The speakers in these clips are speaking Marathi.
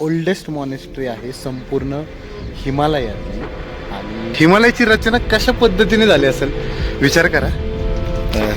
ओल्डेस्ट मॉनेस्ट्री आहे संपूर्ण हिमालयातली. आणि हिमालयाची रचना कशा पद्धतीने झाली असेल? विचार करा. ये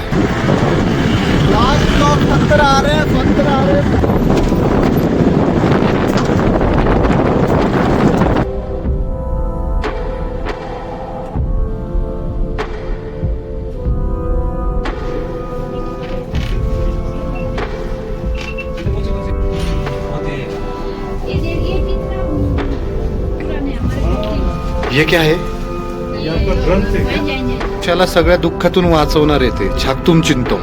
हे काय आहे त्याला सगळ्या दुःखातून वाचवणार येते छाकतुम चिंतो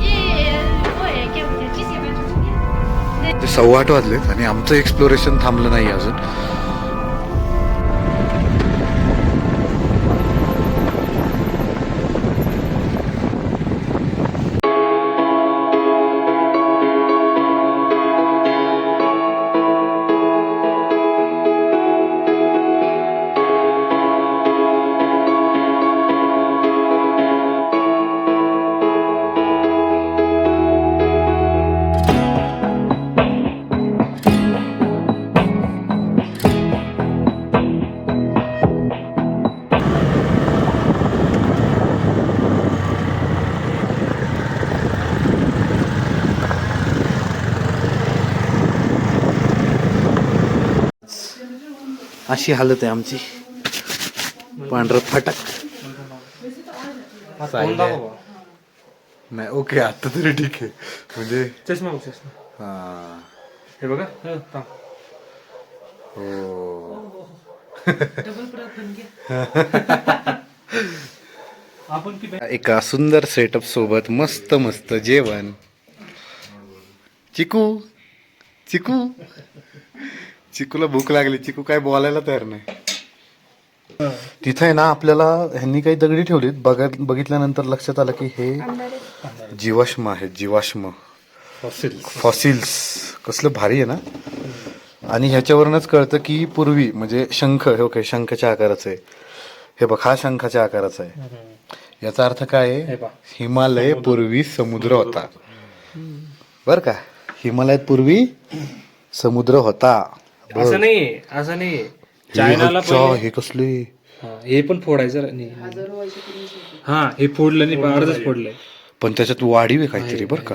ये वो है क्या बोलते हैं किसी बात ते सव्वा आठ वाजलेत आणि आमचं एक्सप्लोरेशन थांबलं नाही अजून. अशी हालत आहे आमची. पांढरं फाटक. नाही ओके आता तरी ठीक आहे. म्हणजे चष्मा हा. हे बघा हं, थांब. आपण की एका सुंदर सेटअप सोबत मस्त मस्त जेवण. चिकू चिकू. चिकूला भूक लागली. चिकू काय बोलायला तयार नाही. तिथे आहे ना आपल्याला ह्यांनी काही दगडी ठेवलीत. बघा बघितल्यानंतर लक्षात आलं की हे जीवाश्म आहेत जीवाश्म. फॉसिल्स कसलं भारी आहे ना. आणि ह्याच्यावरूनच कळतं की पूर्वी म्हणजे शंख हे ओके शंखाच्या आकाराचं आहे. हे बघ हा शंखाच्या आकाराचा आहे. याचा अर्थ काय आहे. हिमालय पूर्वी समुद्र होता. बर का? हिमालयात पूर्वी समुद्र होता. असं नाही असं नाही हे चायनाला हे कसले? हा, हे पण फोडायचं. नाही हा हे फोडलं नाही पण अर्धच फोडलंय. पण त्याच्यात वाढीव आहे काहीतरी बर का?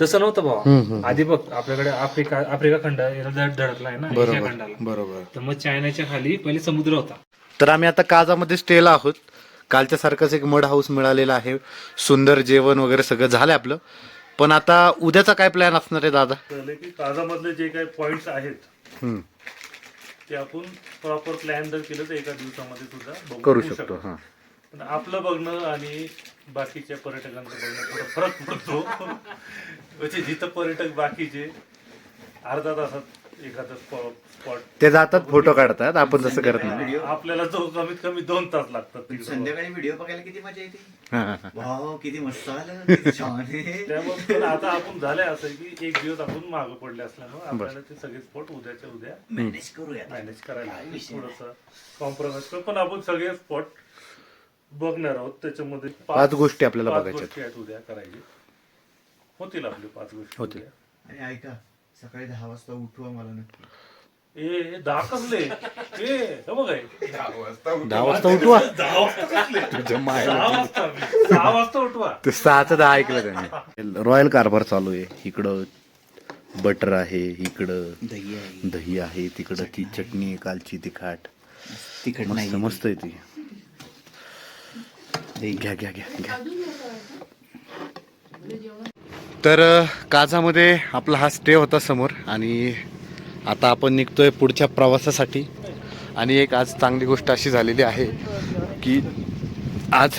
तसं नव्हतं भावा. आधी बघ आपल्याकडे आफ्रिका आफ्रिका खंड याला धड- धडकलाय ना बरोबर खंडाला. बरोबर. तर मग चायनाच्या खाली पहिले समुद्र होता. तर आम्ही आता काजामध्ये स्टेला आहोत. कालच्या सारखंच एक मड हाऊस मिळालेला आहे. सुंदर जेवण वगैरे सगळं झालंय आपलं. पण आता उद्याचा काय प्लॅन असणार आहे दादा? की काजामधले जे काही पॉइंट्स आहेत हम्म, ते आपण प्रॉपर प्लॅन जर केलं तर एका दिवसामध्ये सुद्धा बघू करू शकतो हा. पण आपलं बघणं आणि बाकीच्या पर्यटकांचं बघणं थोडा फरक पडतो. म्हणजे जिथं पर्यटक बाकीचे अर्धा तासात एखादं स्पॉट ते जातात फोटो काढतात आपण तसं करत नाही. आपल्याला तो कमीत कमी दोन तास लागतात तिकडं. संध्याकाळी व्हिडिओ बघायला किती मजा येते? हा, हा, हा. वाव किती मस्त आलं किती छान आहे. त्यामुळे पण आता आपण झालंय असं की एक दिवस आपण मागं पडले असल्यामुळे आपल्याला ते सगळे स्पॉट उद्याच्या उद्या मॅनेज करूया मॅनेज करायला थोडस कॉम्प्रोमाइज करू. पण आपण सगळे स्पॉट बघणार आहोत. त्याच्यामध्ये पाच गोष्टी आपल्याला पाच बघायच्या गोष्टी आहेत उद्या करायचे. होतील आपले पाच गोष्टी होतील. उद्या. आणि ऐका सकाळी दहा वाजता उठवा मला ना ए दहा कसले? ए हे बघ हे. दहा वाजता उठवा. दहा वाजता कसले? तुझ्या मायला. सहा वाजता सहा वाजता उठवा. ते सहाचं दहा ऐकलं त्याने. रॉयल कारभार चालू आहे. इकडं बटर आहे इकडं दही आहे. दही आहे तिकडं ती चटणी आहे कालची तिखाट तिखट मस्त नाही. मस्त आहे ती. दही. घ्या घ्या घ्या घ्या. तर अ, काझामध्ये आपला हा स्टे होता समोर आणि आता आपण निघतोय पुढच्या प्रवासासाठी. आणि एक आज चांगली गोष्ट अशी झालेली आहे की आज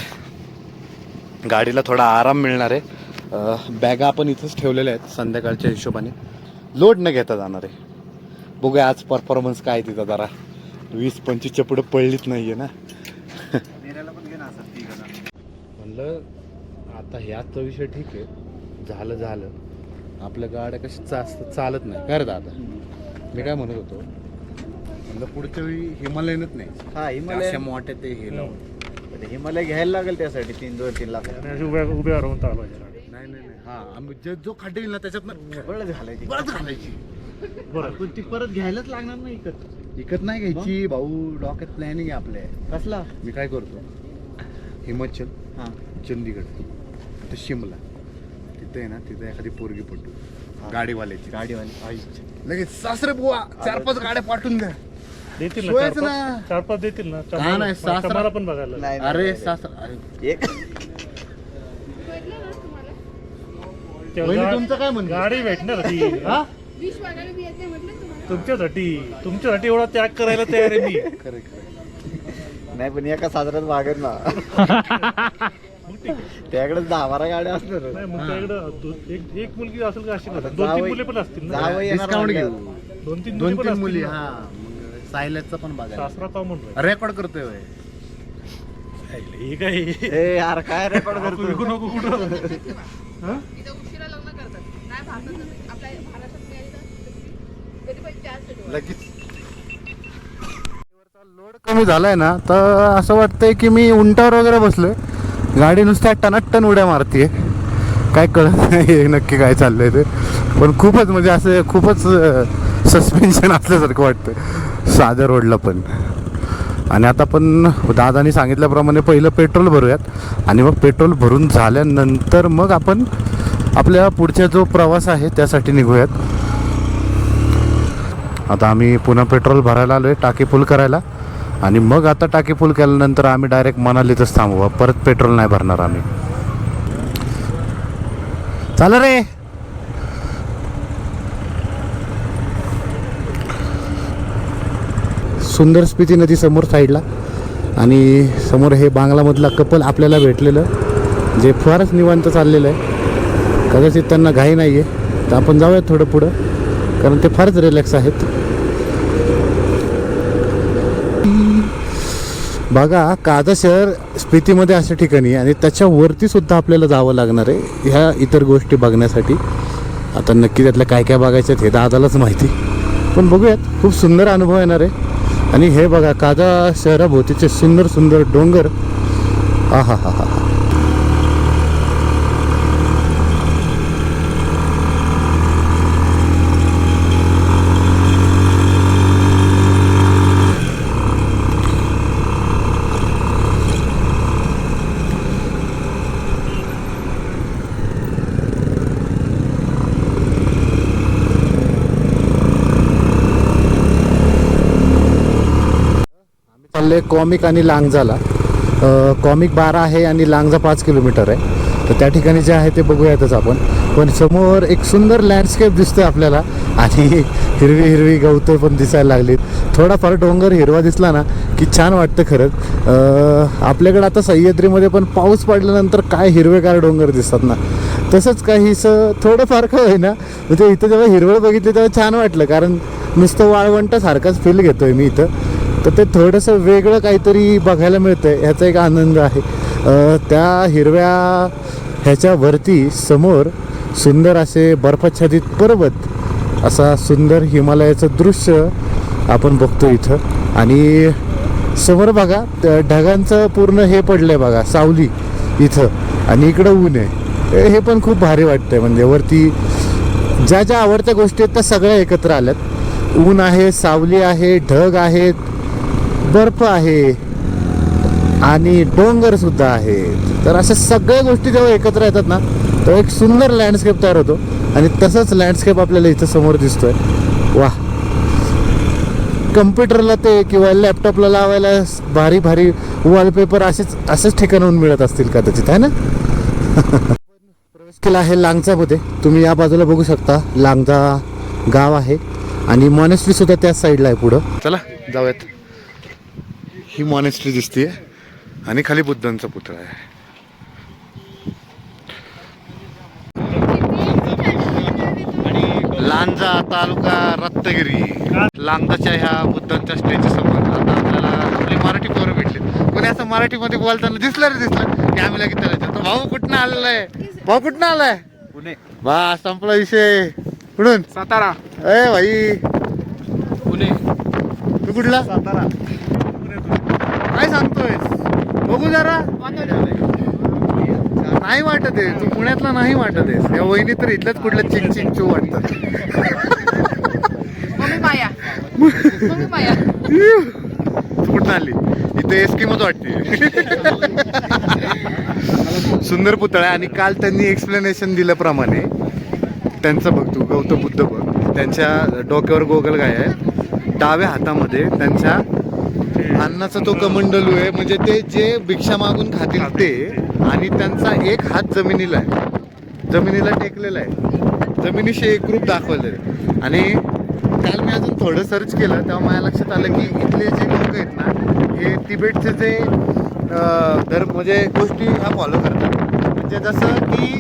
गाडीला थोडा आराम मिळणार आहे. बॅगा आपण इथंच ठेवलेल्या आहेत संध्याकाळच्या हिशोबाने. लोड न घेता जाणार आहे. बघूया आज परफॉर्मन्स काय तिथं जरा. वीस पंचवीसच्या पुढे पडलीच नाही आहे ना म्हणलं आता ह्याचा विषय ठीक आहे. झालं झालं. आपल्या गाड्या कशी जास्त चालत नाही. रे दादा? मी काय म्हणत होतो? म्हणलं पुढच्या वेळी हिमालयनच नाही. हा हिमालय अशा मोठ्या ते हे लावून. हिमालय घ्यायला लागेल त्यासाठी तीन दोन तीन लाख. आणि अशी उभ्या उभ्या राहून चालवायच्या नाही नाही नाही. हा आम्ही जे- जो खड्डे येईल ना त्याच्यात बळच घालायची. परत घालायची. बरं. पण ती परत घ्यायलाच लागणार नाही इकत. विकत नाही घ्यायची भाऊ. डॉक्यात प्लॅनिंग आहे आपल्या. कसला? मी काय करतो? हिमाचल हा. चंदीगड आता शिमला. तिथे आहे ना तिथे एखादी पोरगी पटू. गाडीवाल्याची. गाडीवाली. लगेच सासरे बुवा चार पाच गाड्या पाठवून द्या. देतील ना सोयच चार ना. पाच चार पाच देतील ना. का नाही, सासरा- पण बघायला नाही अरे सासरा अरे, एक कळलं ना तुम्हाला तेव्हा वहिनी, गा- तुमचं काय म्हणणं? गाडी भेटणार ती. हा? विष वाढायला मी येते म्हटलं तुम्हाला तुमच्यासाठी तुमच्यासाठी एवढा त्याग करायला तयार आहे मी. खरं खरं नाही पण एका साजरात वागत ना. त्याकडेच दहा बारा गाड्या असणार. नाही मग त्याकडं दो- एक एक मुलगी असेल का अशी दोन तीन जावई- मुली पण असतील ना? जावई येणार डिस्काउंट घेऊ. म्हणल्यावर. दोन तीन मुली दोन पण तीन असतील मुली ना. हा. सायलेजचं पण बघायला सासरा का रेकॉर्ड करतोय होय. हे काय? ए यार काय रेकॉर्ड विकू करतो नको कुठं? इथं उशिरा लग्न करतात. नाही भारतात आपल्या महाराष्ट्रात मिळाली तर कधी पण जास्त लगेच. लोड कमी झालाय ना तर असं वाटतंय की मी उंटावर वगैरे बसलोय. गाडी नुसत्या टनाटन उड्या मारते काय कळत नाही नक्की काय चाललंय ते. पण खूपच म्हणजे असं खूपच सस्पेन्शन असल्यासारखं वाटतं साध्या रोडला पण. आणि आता पण दादानी सांगितल्याप्रमाणे पहिलं पेट्रोल भरूयात. आणि मग पेट्रोल भरून झाल्यानंतर मग आपण आपल्या पुढचा जो प्रवास आहे त्यासाठी निघूयात. आता आम्ही पुन्हा पेट्रोल भरायला आलो आहे टाकी फुल करायला. आणि मग आता टाकी फुल केल्यानंतर आम्ही डायरेक्ट मनालीतच थांबू परत पेट्रोल नाही भरणार आम्ही. चाल रे. सुंदर स्पिती नदी समोर साईडला. आणि समोर हे बांगलामधला कपल आपल्याला भेटलेलं जे फारच निवांत चाललेलं आहे. कदाचित त्यांना घाई नाही आहे तर आपण जाऊयात थोडं पुढं कारण ते फारच रिलॅक्स आहेत. बघा कादा शहर स्पितीमध्ये अशा ठिकाणी आणि त्याच्यावरती सुद्धा आपल्याला जावं लागणार आहे ह्या इतर गोष्टी बघण्यासाठी. आता नक्की त्यातल्या काय काय बघायच्यात हे दादालाच माहिती. पण बघूयात खूप सुंदर अनुभव येणार आहे. आणि हे बघा कादा शहराभोवतीचे सुंदर सुंदर डोंगर. हा हा हा हा चालले कॉमिक आणि लांगजाला कॉमिक बारा आहे आणि लांगजा पाच किलोमीटर आहे. तर त्या ठिकाणी जे आहे ते बघूयातच आपण. पण समोर एक सुंदर लँडस्केप दिसतोय आपल्याला. आणि हिरवी हिरवी गवतं पण दिसायला लागलीत. थोडाफार डोंगर हिरवा दिसला ना की छान वाटतं खरंच. आपल्याकडं आपल्याकडे आता सह्याद्रीमध्ये पण पाऊस पडल्यानंतर काय हिरवेगार डोंगर दिसतात ना. तसंच काहीसं थोडंफार काय आहे ना म्हणजे इथं जेव्हा हिरवळ बघितली तेव्हा छान वाटलं. कारण नुसतं वाळवंटासारखाच फील घेतोय मी इथं. तर ते थोडंसं वेगळं काहीतरी बघायला मिळतं ह्याचा एक आनंद आहे. त्या हिरव्या ह्याच्यावरती समोर सुंदर असे बर्फाच्छादित पर्वत असा सुंदर हिमालयाचं दृश्य आपण बघतो इथं. आणि समोर बघा त्या ढगांचं पूर्ण हे पडलंय बघा सावली इथं. आणि इकडं ऊन आहे. हे- हे पण खूप भारी वाटतंय. म्हणजे वरती ज्या ज्या आवडत्या गोष्टी आहेत त्या सगळ्या एकत्र आल्यात. ऊन आहे सावली आहे ढग आहेत बर्फ आहे आणि डोंगर सुद्धा आहे तर अशा सगळ्या गोष्टी जेव्हा एकत्र येतात ना तेव्हा एक सुंदर लँडस्केप तयार होतो. आणि तसंच लँडस्केप आपल्याला इथं समोर दिसतोय. वा कम्प्युटरला ते किंवा लॅपटॉपला लावायला भारी भारी वॉलपेपर असेच असेच ठिकाणाहून मिळत असतील कदाचित आहे ना? प्रवेश केला आहे लांगजामध्ये तुम्ही या बाजूला बघू शकता. लांगजा गाव आहे. आणि मॉनेस्ट्री सुद्धा त्याच साईडला आहे पुढं. चला जाऊयात. ही मॉनेस्ट्री दिसते आणि खाली बुद्धांचा पुतळा आहे. लांजा तालुका रत्नागिरी. लांजाच्या ह्या बुद्धांच्या स्टेच्या समोर. आता आपल्याला आपली मराठी पोरं भेटली. कोणी असं मराठीमध्ये बोलताना दिसलं रे दिसलं? की आम्ही लगेच त्याला भाऊ कुठनं आलेला आहे भाऊ कुठनं आलाय? पुणे. वा संपला विषय. कुठून? सातारा. ए भाई. पुणे. तू कुठला? सातारा. बघू जरा. नाही वाटत आहे. तू पुण्यातला नाही वाटत आहे या वहिनी तर इथल्याच कुठल्या चिंग चिंग चू वाटतात मम्मी माया. मम्मी माया. तू कुठं आली. इथे एस्कीमच वाटते. सुंदर पुतळा आणि काल त्यांनी एक्सप्लेनेशन दिल्याप्रमाणे त्यांचं बघ तू गौतम बुद्ध बघ. त्यांच्या डोक्यावर गोगल गाय आहे. डाव्या हातामध्ये त्यांच्या अन्नाचा तो कमंडलू आहे. म्हणजे ते जे भिक्षा मागून खातील ते आणि त्यांचा एक हात जमिनीला आहे. जमिनीला टेकलेला आहे. जमिनीशी एकरूप दाखवलेलं आहे आणि काल मी अजून थोडं सर्च केलं तेव्हा माझ्या लक्षात आलं की इथले जे लोक आहेत ना हे तिबेटचे जे धर्म म्हणजे गोष्टी ह्या फॉलो करतात. म्हणजे जसं की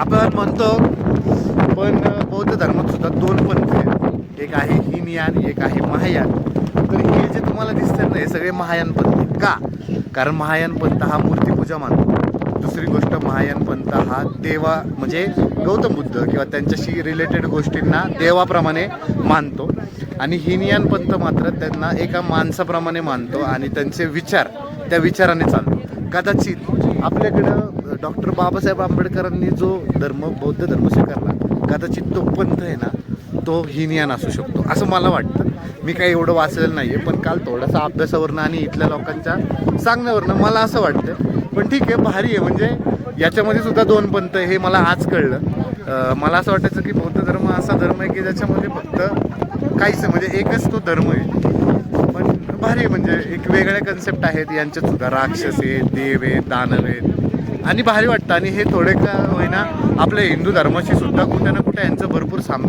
आपण म्हणतो पण बौद्ध धर्मात सुद्धा दोन पंथ आहेत. एक आहे हिनयान एक आहे महायान. तर हे जे तुम्हाला दिसतात ना हे सगळे महायान पंथ का? कारण महायान पंथ हा मूर्तीपूजा मानतो. दुसरी गोष्ट महायान पंथ हा देवा म्हणजे गौतम बुद्ध किंवा त्यांच्याशी रिलेटेड गोष्टींना देवाप्रमाणे मानतो. आणि हिनियान पंथ मात्र त्यांना एका माणसाप्रमाणे मानतो आणि त्यांचे विचार त्या विचाराने चालतो. कदाचित आपल्याकडं डॉक्टर बाबासाहेब आंबेडकरांनी जो धर्म बौद्ध धर्म स्वीकारला कदाचित तो पंथ आहे ना तो हिनयान असू शकतो. असं मला वाटतं. मी काही एवढं वाचलेलं नाही आहे पण काल थोडासा अभ्यासावरनं आणि इथल्या लोकांच्या सांगण्यावरनं मला असं वाटतं. पण ठीक आहे भारी आहे. म्हणजे याच्यामध्ये सुद्धा दोन पंथ हे मला आज कळलं. मला असं वाटायचं की बौद्ध धर्म असा धर्म आहे की ज्याच्यामध्ये फक्त काहीच म्हणजे एकच तो धर्म आहे. पण भारी आहे म्हणजे एक वेगळ्या कन्सेप्ट आहेत. यांच्यात सुद्धा राक्षस आहेत देव आहेत दानव आहेत. आणि भारी वाटतं. आणि हे थोडे का होईना आपल्या हिंदू धर्माशी सुद्धा कुठे ना कुठे यांचं भरपूर साम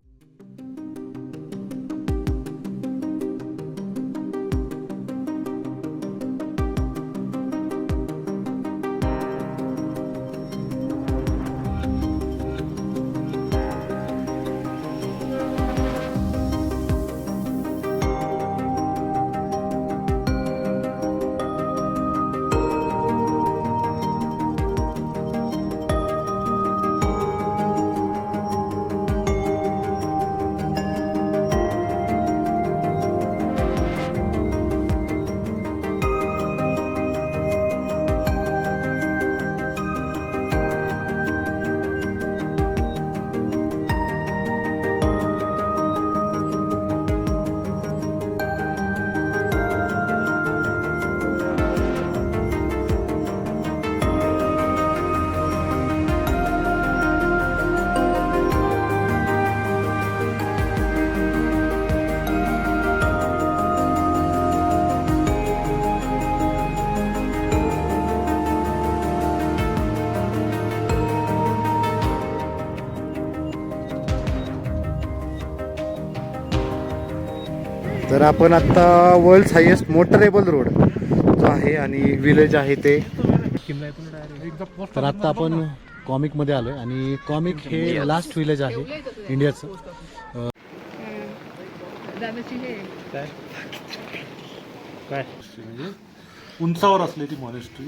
तर आपण आता वर्ल्ड हायेस्ट मोटरेबल रोड जो आहे आणि विलेज आहे ते. तर आता आपण कॉमिकमध्ये आलोय आणि कॉमिक हे लास्ट विलेज आहे इंडियाचं हे काय म्हणजे उंचावर असलेली मॉनेस्ट्री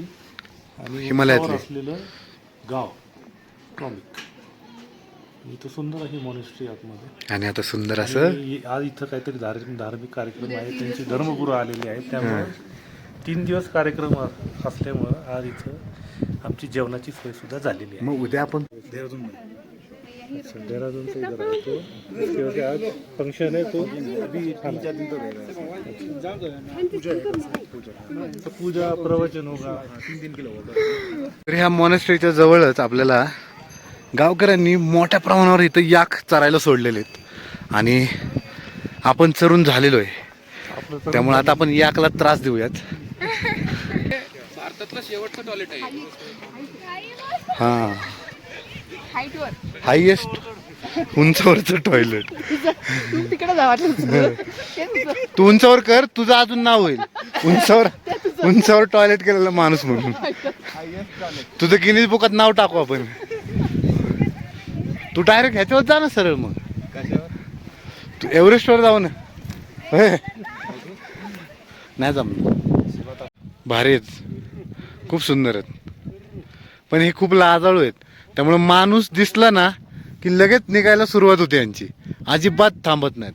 आणि हिमालयातली. उंचावर असलेलं गाव. टॉमिक इथं सुंदर अशी मॉनेस्ट्री आतमध्ये. आणि आता सुंदर असं? आणि आज इथं काहीतरी धार्मिक धार्मिक कार्यक्रम आहे त्यांचे धर्मगुरू आलेले आहेत त्यामुळे तीन दिवस कार्यक्रम अ- असल्यामुळं आज इथं आमची जेवणाची सोय सुद्धा झालेली आहे. मग उद्या आपण देहरादूनचा इधर आहे तो क्योंकि आज फंक्शन है तो. तो पूजा प्रवचन होगा. तर ह्या मॉनेस्ट्रीच्या जवळच आपल्याला गावकऱ्यांनी मोठ्या प्रमाणावर इथं याक चरायला सोडलेले आहेत. आणि आपण चरून झालेलो आहे. त्यामुळे आता आपण याकला त्रास देऊयात. भारतातलं शेवटचं टॉयलेट आहे. हा. हायेस्ट उंचावरचं टॉयलेट तू उंचावर कर तुझं अजून नाव होईल. उंचावर उंचावर टॉयलेट केलेला माणूस म्हणून. तुझं गिनीज बुकात नाव टाकू आपण. तू डायरेक्ट ह्याच्यावर जा ना सरळ मग. तू एव्हरेस्टवर जाऊ ना. नाही जमलं. भारी आहेत खूप सुंदर आहेत. पण हे खूप लाजाळू आहेत. त्यामुळे माणूस दिसला ना की लगेच निघायला सुरुवात होते यांची. अजिबात थांबत नाहीत.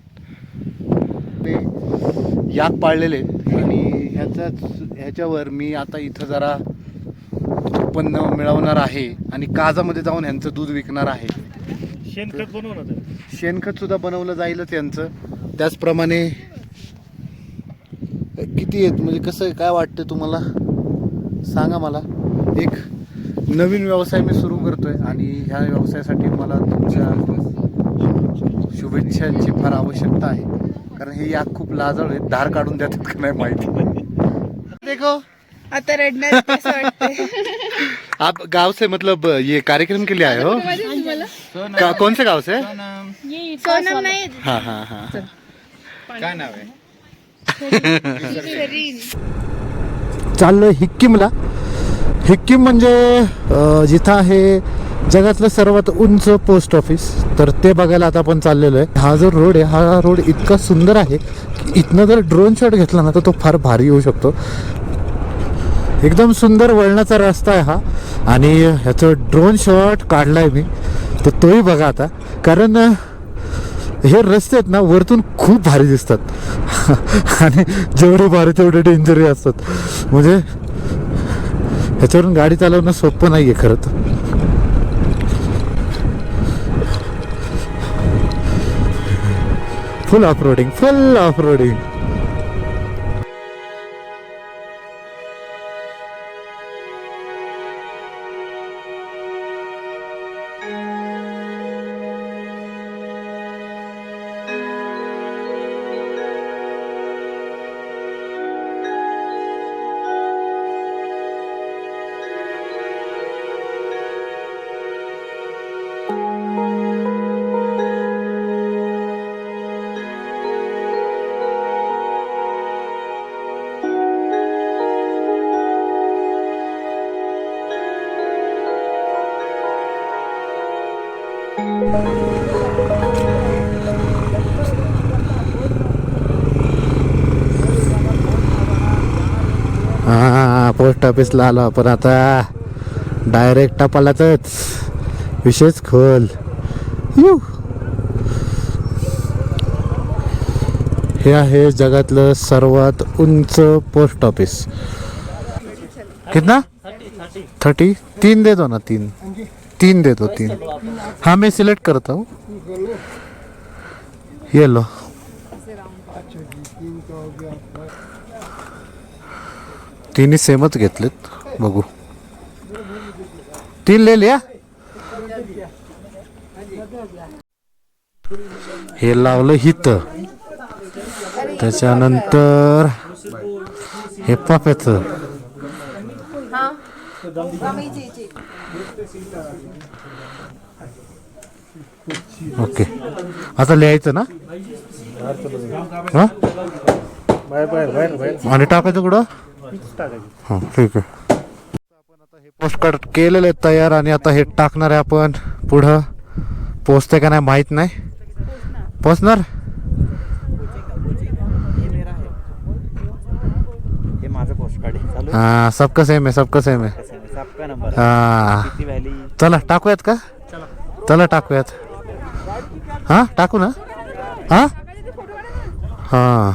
ते याक पाळलेले आणि ह्याच्याच ह्याच्यावर मी आता इथं जरा उत्पन्न मिळवणार आहे आणि काजामध्ये जाऊन ह्यांचं दूध विकणार आहे. शेणखत बनव ना त्याला. शेणखत सुद्धा बनवलं जाईलच यांचं. त्याचप्रमाणे किती आहेत? म्हणजे कसं आहे, काय वाटतं तुम्हाला? सांगा मला. एक नवीन व्यवसाय मी सुरू करतोय आणि ह्या व्यवसायासाठी मला तुमच्या शुभेच्छांची फार आवश्यकता आहे. कारण हे याक खूप लाजळ आहेत. धार काढून देतात का नाही माहिती. देखो आता रडणार आप गांव से मतलब ये कार्यक्रम के लिए आए हो? का, कौन से गांव से? सोनम. नाही. हाँ हाँ हाँ. काय नाव आहे? चाललोय हिक्कीमला. हिक्कीम म्हणजे अं, जिथं आहे जगातलं सर्वात उंच पोस्ट ऑफिस. तर ते बघायला आता आपण चाललेलो आहे. हा जो रोड आहे हा रोड इतका सुंदर आहे की इथनं जर ड्रोन शॉट घेतला ना तर तो फार भारी येऊ शकतो. एकदम सुंदर वळणाचा रस्ता आहे हा. आणि ह्याचं ड्रोन शॉट आहे मी. तर तोही बघा आता. कारण हे रस्ते आहेत ना वरतून खूप भारी दिसतात. आणि जेवढे भारी तेवढे डेंजरही असतात. म्हणजे ह्याच्यावरून गाडी चालवणं सोपं नाही आहे खरं तर. Full off roading full off roading post ऑफिसला आलो आपण आता. डायरेक्ट टपालाच विशेष खोल. यू. हे आहे जगातलं सर्वात उंच पोस्ट ऑफिस कितना? थर्टी? तीन देतो ना तीन. तीन देतो तीन. हा मी सिलेक्ट करतो येलो ये लो तिन्ही सेमच घेतलेत. बघू. तीन ले लिया हे लावलं हित. त्याच्यानंतर हे पाप्याच. ओके. आता लिहायचं ना? हा? आणि टाकायचं कुठं? हां ठीक आहे. आपण आता हे पोस्ट कार्ड केलेले आहेत तयार आणि आता हे टाकणार आहे आपण पुढं. पोचते का नाही माहीत नाही. पोचणार? हे माझं पोस्ट कार्ड आहे. चालू? हां सबका सेम आहे सबका सेम आहे. हां. चला टाकूयात का? चला टाकूयात. हां टाकू ना. हां? हां.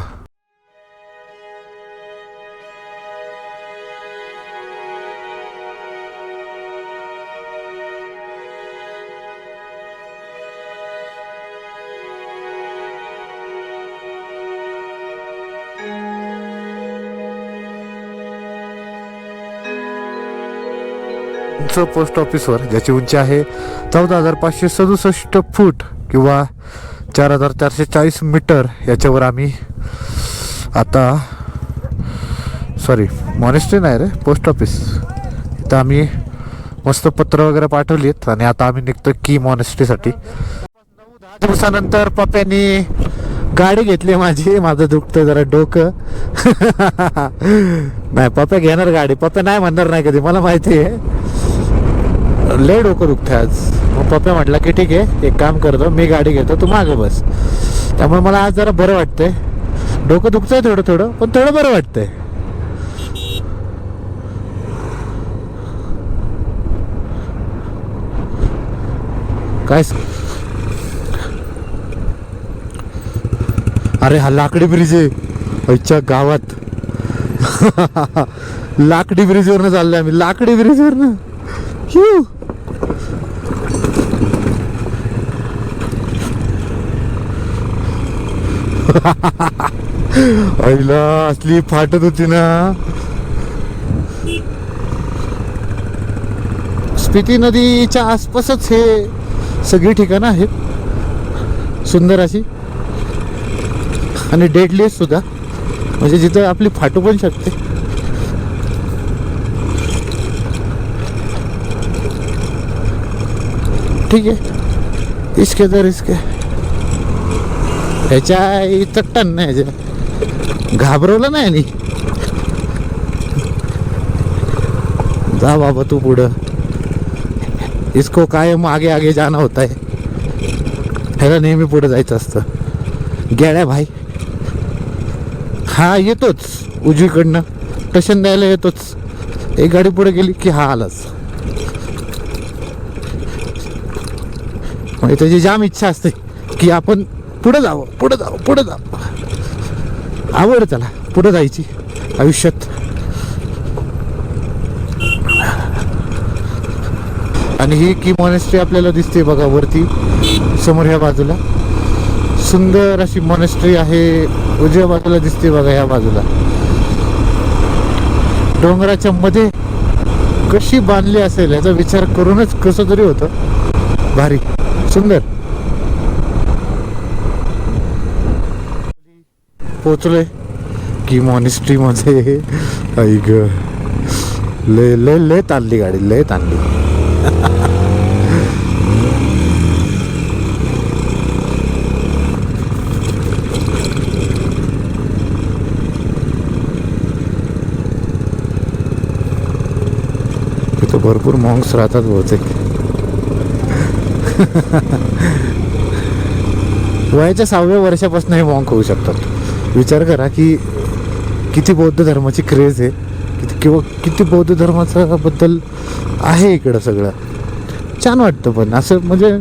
उंच पोस्ट ऑफिसवर ज्याची उंची आहे चौदा हजार पाचशे सदुसष्ट फूट किंवा चार हजार चारशे चाळीस मीटर. याच्यावर आम्ही आता सॉरी मॉनेस्ट्री नाही रे पोस्ट ऑफिस इथं आम्ही मस्त पत्र वगैरे आहेत आणि आता आम्ही निघतो की मॉनेस्ट्रीसाठी दहा दिवसानंतर पप्प्यांनी गाडी घेतली माझी. माझं दुखतं जरा डोकं. नाही पप्प्या घेणार गाडी. पप्प्या नाही म्हणणार नाही कधी मला माहिती आहे. लय डोकं दुखतं आज. मग पप्पा म्हटला की ठीक आहे एक काम करतो मी गाडी घेतो तू मागं बस. त्यामुळे मला आज जरा बरं वाटतंय. डोकं दुखतंय थोडं थोडं पण थोडं बरं वाटतंय. काय अरे हा लाकडी ब्रिज आहे. आजच्या गावात. लाकडी ब्रिजवरनं चाललो आम्ही. लाकडी ब्रिजवरनं हिऊ. आईला असली फाटत होती ना. स्पिती नदीच्या आसपासच हे सगळी ठिकाणं आहेत. सुंदर अशी. आणि डेडली सुद्धा. म्हणजे जिथं आपली फाटू पण शकते. ठीक आहे. इसके तर इसके. ह्याच्या इथं टन नाही ह्याच्या घाबरवलं नाही आणि जा बाबा तू पुढं. इसको काय आगे आगे जाणं होत आहे ह्याला नेहमी पुढं जायचं असतं. गेड्या भाई. हा येतोच. उजवीकडनं. टशन द्यायला येतोच. एक गाडी पुढे गेली की हा आलाच. म्हणजे त्याची जाम इच्छा असते की आपण पुढे जावं पुढे जावं पुढे जावं. आवड त्याला पुढे जायची. आयुष्यात. आणि ही की मॉनेस्ट्री आपल्याला दिसते बघा वरती समोर ह्या बाजूला. सुंदर अशी मॉनेस्ट्री आहे उजव्या बाजूला दिसते बघा ह्या बाजूला. डोंगराच्या मध्ये कशी बांधली असेल याचा विचार करूनच कसं तरी होतं. भारी. सुंदर. पोचलोय की मॉनिस्ट्रीमध्ये ऐक लय लय लय ताणली गाडी लय ताणली. तिथं भरपूर मॉंग्स राहतात बहुतेक. वयाच्या सहाव्या वर्षापासून हे मॉंक होऊ शकतात. विचार करा की किती बौद्ध धर्माची क्रेज आहे किती किंवा किती बौद्ध धर्माचा बद्दल आहे इकडं सगळं. छान वाटतं पण असं म्हणजे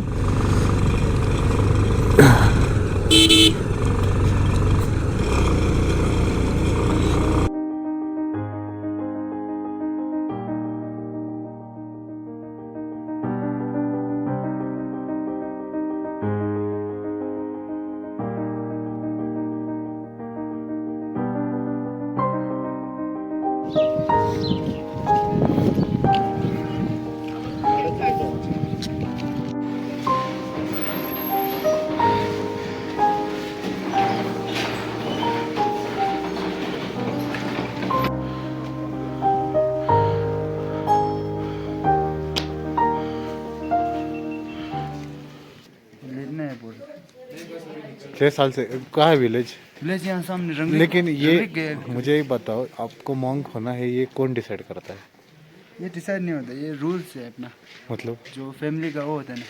छः साल से कहाँ है विलेज विलेज यहाँ सामने रंग लेकिन ये मुझे ये बताओ आपको मॉन्क होना है ये कौन डिसाइड करता है? ये डिसाइड नहीं होता ये रूल्स है अपना। मतलब? जो फैमिली का वो होता है ना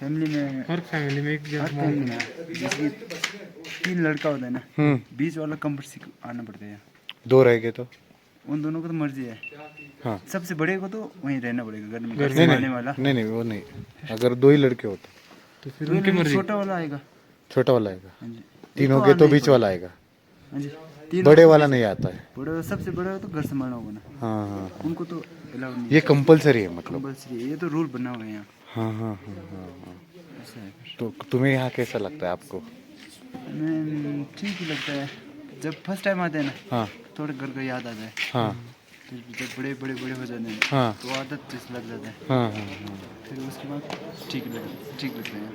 फैमिली में हर फॅमिली में एक हर फैमिली में जैसे तीन लड़का होता है ना हम्म। बीच वाला कंपल्सरी आना पड़ता है। दो रह गए तो? उन दोनों को तो मर्ज़ी है। हाँ। सबसे बड़े को तो वहीं रहना पड़ेगा घर में घर नहीं। नहीं वाला। नहीं नहीं वो नहीं। अगर दो ही लड़के हो तो फिर उनकी मर्ज़ी। छोटा वाला आएगा। छोटा वाला आएगा। हाँ तीन हो गए तो बीच वाला आएगा। हाँ बड़े वाला नहीं आता है। बड़े सबसे बड़ा तो घर संभालना होगा ना। हाँ हाँ उनको तो नहीं ये कंपलसरी है मतलब। कंपल्सरी है। ये तो रूल बना हुआ है यहाँ। हाँ हाँ हाँ हाँ हाँ। है तो तुम्हें यहाँ कैसा लगता है आपको? ठीक ही लगता है। जब फ़र्स्ट टाइम आते हैं ना हाँ। थोड़ा घर का याद आ जाए। हाँ। फिर जब बड़े बड़े बड़े हो जाते हैं हाँ। तो आदत जैसे लग जाता है। हाँ हाँ हाँ। फिर उसके बाद ठीक लग ठीक लगता है।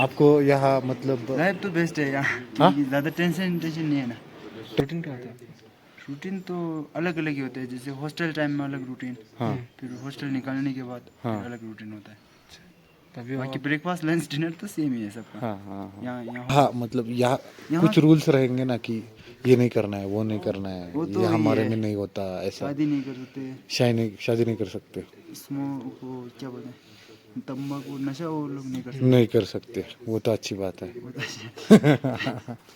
आपको यहाँ मतलब लाइफ तो बेस्ट है यहाँ। हाँ? ज़्यादा टेंशन टेंशन नहीं है ना। रूटीन क्या होता है? रूटीन तो अलग अलग ही होते हैं जैसे हॉस्टल टाइम में अलग रूटीन हाँ। फिर हॉस्टल निकालने के बाद हाँ। अलग रूटीन होता है। तभी बाकी ब्रेकफास्ट लंच डिनर तो सेम ही है सबका। हाँ हाँ हाँ। यहाँ यहाँ हाँ मतलब यहाँ कुछ रूल्स रहेंगे ना कि ये नहीं करना है वो नहीं करना है वो तो ये हमारे में नहीं होता ऐसा। शादी नहीं कर सकते। शादी नहीं शादी नहीं कर सकते। वो क्या बोलते हैं? तम्बाकू नशा वो लोग नहीं कर सकते। नहीं कर सकते। वो तो अच्छी बात है। तो।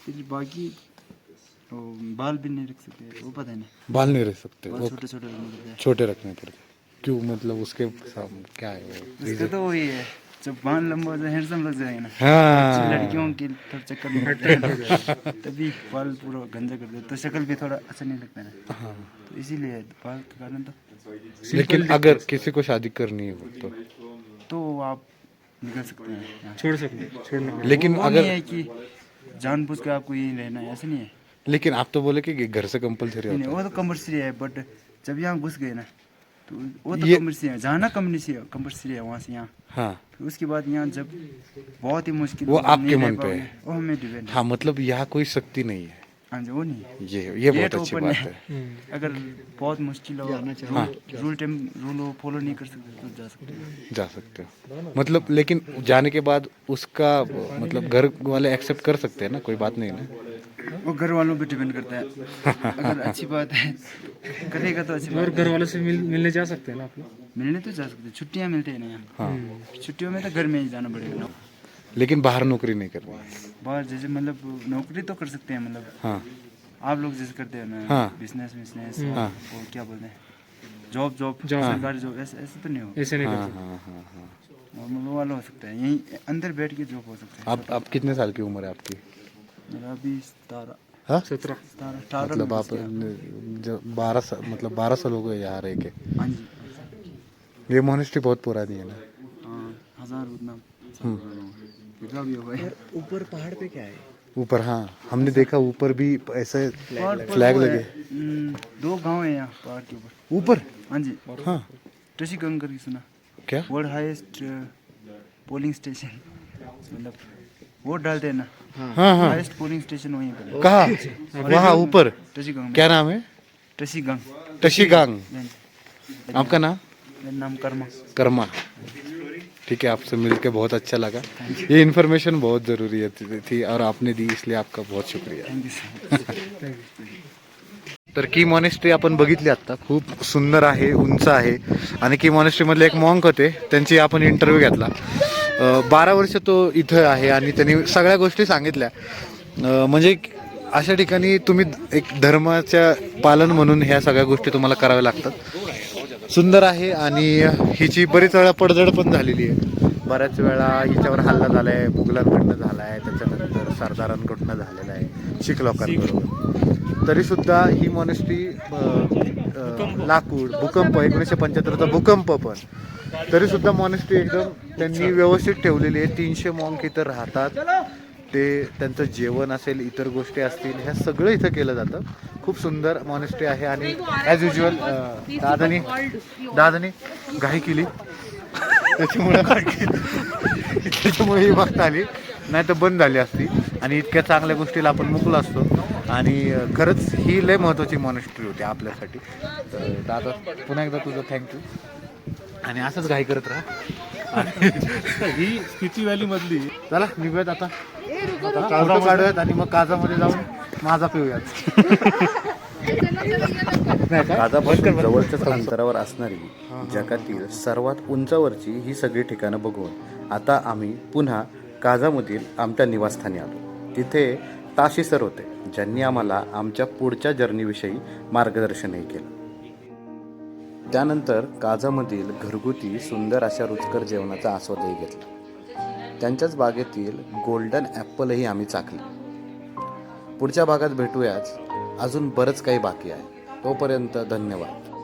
फिर बाकी वो बाल भी नहीं रख सकते वो पता है ना बाल नहीं रह सकते छोटे छोटे छोटे रखने पड़ते क्यों? मतलब उसके क्या है वो? उसका तो वही है जब बाल लंबा हो जाए हैंडसम लग जाएगा ना। हाँ। लड़कियों के थोड़ा चक्कर में हैं तभी बाल पूरा गंजा कर देते तो शक्ल भी थोड़ा अच्छा नहीं लगता ना। तो इसीलिए बाल के कारण तो लेकिन अगर किसी को शादी करनी हो तो तो आप निकल सकते हैं। से। छोड़ सकते छोड़ना लेकिन अगर है कि जानबूझ के आपको यही रहना है ऐसा नहीं है। लेकिन आप तो बोले कि घर से कंपलसरी नहीं, नहीं, वो तो कंपल्सरी है बट जब यहाँ घुस गए ना तो वो तो कंपल्सरी है। जाना कंपल्सरी है कंपल्सरी है वहाँ से यहाँ। हाँ। फिर उसके बाद यहाँ जब बहुत ही मुश्किल वो आपके मन पे है। वो हमें डिपेंड हाँ मतलब यहाँ कोई शक्ति नहीं है। हाँ जी वो नहीं है। ये ये बहुत अच्छी बात है। है। अगर बहुत मुश्किल हो रूल टाइम रूल फॉलो नहीं कर सकते तो जा सकते हैं। जा सकते हो। मतलब लेकिन जाने के बाद उसका मतलब घर वाले एक्सेप्ट कर सकते हैं ना? कोई बात नहीं ना? वो घर वालों पे डिपेंड करता है। अगर अच्छी बात है करेगा तो अच्छी और बात घर वालों से मिल, मिलने जा सकते हैं ना आप लोग? मिलने तो जा सकते हैं छुट्टियाँ मिलते हैं ना यहाँ। हाँ छुट्टियों में तो घर में ही जाना पड़ेगा ना। लेकिन बाहर नौकरी नहीं करनी बाहर जैसे मतलब नौकरी तो कर सकते हैं मतलब हाँ। आप लोग जैसे करते हैं ना हाँ। बिज़नेस बिज़नेस हाँ। वो क्या बोलते हैं जॉब जॉब सरकारी जॉब ऐसे ऐसे तो नहीं हो। ऐसे नहीं हाँ हाँ हाँ हाँ। नॉर्मल वाला हो सकता है यहीं अंदर बैठ के जॉब हो सकता है। आप आप कितने साल की उम्र है आपकी? मेरा अभी सतारह। हाँ? सत्रह। मतलब आप बारह साल मतलब बारह साल हो गए यहाँ रह के। हाँ जी। ये मोनेस्ट्री बहुत पुरानी है ना? हाँ हज़ार उतना ऊपर पहाड़ पे क्या है? ऊपर हाँ हमने देखा ऊपर भी ऐसे फ्लैग लगे। हम्म, दो गाँव है यहाँ पहाड़ के ऊपर। ऊपर? हाँ जी। हाँ। टशी गंग करके सुना। क्या? वर्ल्ड हाईएस्ट पोलिंग स्टेशन मतलब वोट डालते हैं ना। हाँ। हाँ हाईएस्ट पोलिंग स्टेशन वहीं पर कहा? वहाँ ऊपर। टशी गंग क्या नाम है? टशी गंग टशीगांग हाँ। आपका नाम? नाम कर्मा। कर्मा। ठीक है आपसे मिलके बहुत अच्छा लगा। ये इन्फॉर्मेशन बहुत ज़रूरी थी- और आपने दी इसलिए आपका बहुत शुक्रिया। तर की मॉनेस्ट्री आपण बघितली आता. खूप सुंदर आहे उंच आहे. आणि की मॉनेस्ट्रीमधले एक मॉन्क होते त्यांची आपण इंटरव्ह्यू घेतला. बारा वर्ष तो इथं आहे आणि त्यांनी सगळ्या गोष्टी सांगितल्या. म्हणजे अशा ठिकाणी तुम्ही एक धर्माच्या पालन म्हणून ह्या सगळ्या गोष्टी तुम्हाला कराव्या लागतात. सुंदर आहे आणि हिची बरीच वेळा पडझड पण झालेली आहे. बऱ्याच वेळा हिच्यावर हल्ला झाला आहे मुघलांकडनं झाला आहे त्याच्यानंतर सरदारांकडनं झालेला आहे शीख लोकांकडून. तरी सुद्धा ही मॉनेस्ट्री लाकूड भूकंप एकोणीसशे पंच्याहत्तरचा भूकंप पण. तरी सुद्धा मॉनेस्ट्री एकदम त्यांनी व्यवस्थित ठेवलेली आहे. तीनशे मॉंक इथं राहतात. ते त्यांचं जेवण असेल इतर गोष्टी असतील ह्या सगळं इथं केलं जातं. खूप सुंदर मॉनेस्ट्री आहे आणि ॲज युजल दादानी दादानी घाई केली. त्याच्यामुळे त्याच्यामुळे ही बघता आली. नाही तर बंद झाली असती. आणि इतक्या चांगल्या गोष्टीला आपण मुकलो असतो. आणि खरंच ही लय महत्त्वाची मॉनेस्ट्री होती आपल्यासाठी. तर दादा पुन्हा एकदा तुझं थँक्यू आणि असंच घाई करत राहा. ही स्पिती व्हॅली मधली. चला निघूयात आता. फोटो काढूयात आणि मग काजामध्ये जाऊन माझा पिऊयात. काजापासून जवळच्याच अंतरावर असणारी जगातील सर्वात उंचावरची ही सगळी ठिकाणं बघून आता आम्ही पुन्हा काजामधील आमच्या निवासस्थानी आलो. तिथे ताशी सर होते ज्यांनी आम्हाला आमच्या पुढच्या जर्नीविषयी मार्गदर्शनही केलं. त्यानंतर काजामधील घरगुती सुंदर अशा रुचकर जेवणाचा आस्वादही घेतला. त्यांच्याच बागेतील गोल्डन ॲपलही आम्ही चाकले. पुढच्या भागात भेटूयाच. अजून बरंच काही बाकी आहे. तोपर्यंत धन्यवाद.